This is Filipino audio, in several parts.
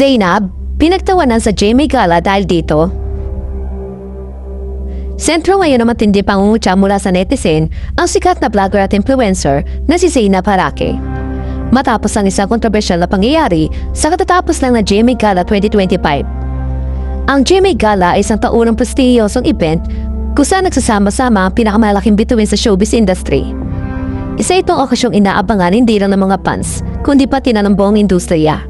Zainab, pinagtawanan sa Jamie Gala dahil dito. Sentro ngayon ng matindi pangungutya mula sa netizen ang sikat na vlogger at influencer na si Zainab Harake. Matapos ang isang kontrobersyal na pangyayari sa katatapos lang na Jamie Gala 2025. Ang Jamie Gala ay isang taunang prestiyosong event kung saan nagsasama-sama ang pinakamalaking bituin sa showbiz industry. Isa itong okasyong inaabangan hindi lang ng mga fans, kundi pati na ng buong industriya.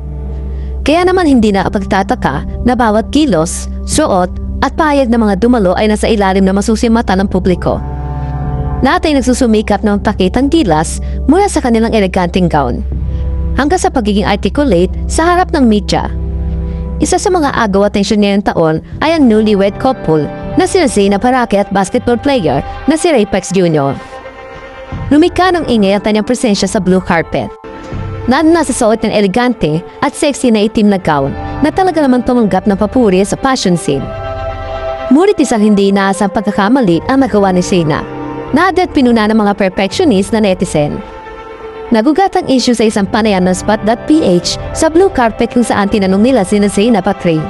Kaya naman hindi na pagtataka na bawat kilos, suot, at payag ng mga dumalo ay nasa ilalim ng masusing mata ng publiko. Lahat ay nagsusumikap ng pakitang gilas mula sa kanilang eleganteng gown. Hanggang sa pagiging articulate sa harap ng media. Isa sa mga agaw atensyon ngayong taon ay ang newlywed couple na sina Zainab Harake at basketball player na si Raypex Jr. Lumika ng ingay ang kanyang presensya sa blue carpet. Na sa suot ng elegante at sexy na itim na gown na talaga namang tumanggap ng papuri sa fashion scene. Ngunit isang hindi inaasang pagkakamali ang nagawa ni Shayna. Nadat pinuna ng mga perfectionist na netizen. Nagugat ang issue sa isang panayan ng spot.ph sa blue carpet kung saan tinanong nila Zainab at Ray.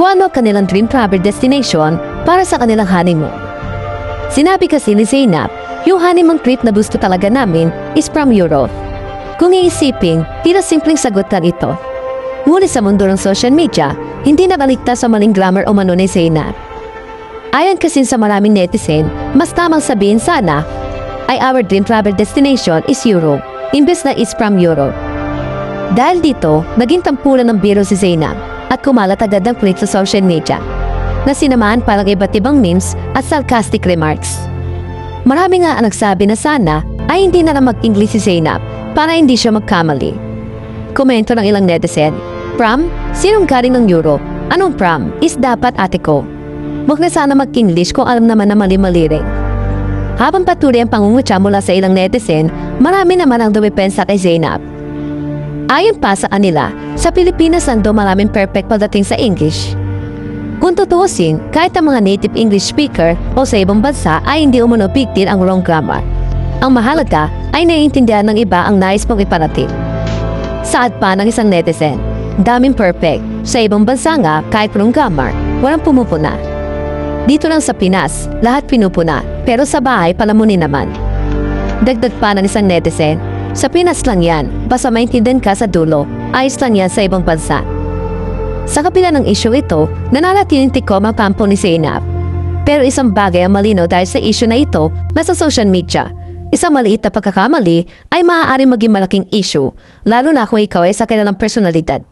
Kung ano ang kanilang dream travel destination para sa kanilang honeymoon. Sinabi kasi ni Zainab, yung honeymoon trip na gusto talaga namin is from Europe. Kung iisipin, tila simpleng sagot lang ito. Ngunit sa mundo ng social media, hindi nakaligtas sa maling grammar o mano ni Zainab. Ayon kasi sa maraming netizen, mas tamang sabihin sana ay our dream travel destination is Europe, imbes na is from Europe. Dahil dito, naging tampulan ng biro si Zainab at kumalat agad ng clip sa social media na sinamahan parang iba't ibang memes at sarcastic remarks. Marami nga ang nagsabi na sana ay hindi na lang mag-English si Zainab para hindi siya magkamali. Komento ng ilang netizen, Pram? Sinong galing ng Europe? Anong pram? Is dapat ate ko. Huwag na sana mag-English kung alam naman na mali-mali rin. Habang patuloy ang pangungutya mula sa ilang netizen, marami naman ang dumipensa kay Zainab. Ayon pa sa kanila, sa Pilipinas ando maraming perfect pagdating sa English. Kung tutuusin, kahit ang mga native English speaker o sa ibang bansa ay hindi umano ang wrong grammar. Ang mahalaga ay naiintindihan ng iba ang nais mong iparating. Saad pa ng isang netizen, daming perfect. Sa ibang bansa nga, kahit wrong grammar, walang pumupuna. Dito lang sa Pinas, lahat pinupuna, pero sa bahay palamunin naman. Dagdag pa ng isang netizen, sa Pinas lang yan, basta maintindihan ka sa dulo, ayos lang yan sa ibang bansa. Sa kapila ng issue ito, nananatiling tikom ang kampo ni Zainab. Pero isang bagay ang malinaw dahil sa issue na ito na sa social media. Isang maliit na pagkakamali ay maaaring maging malaking issue, lalo na kung ikaw ay sa kilalang personalidad.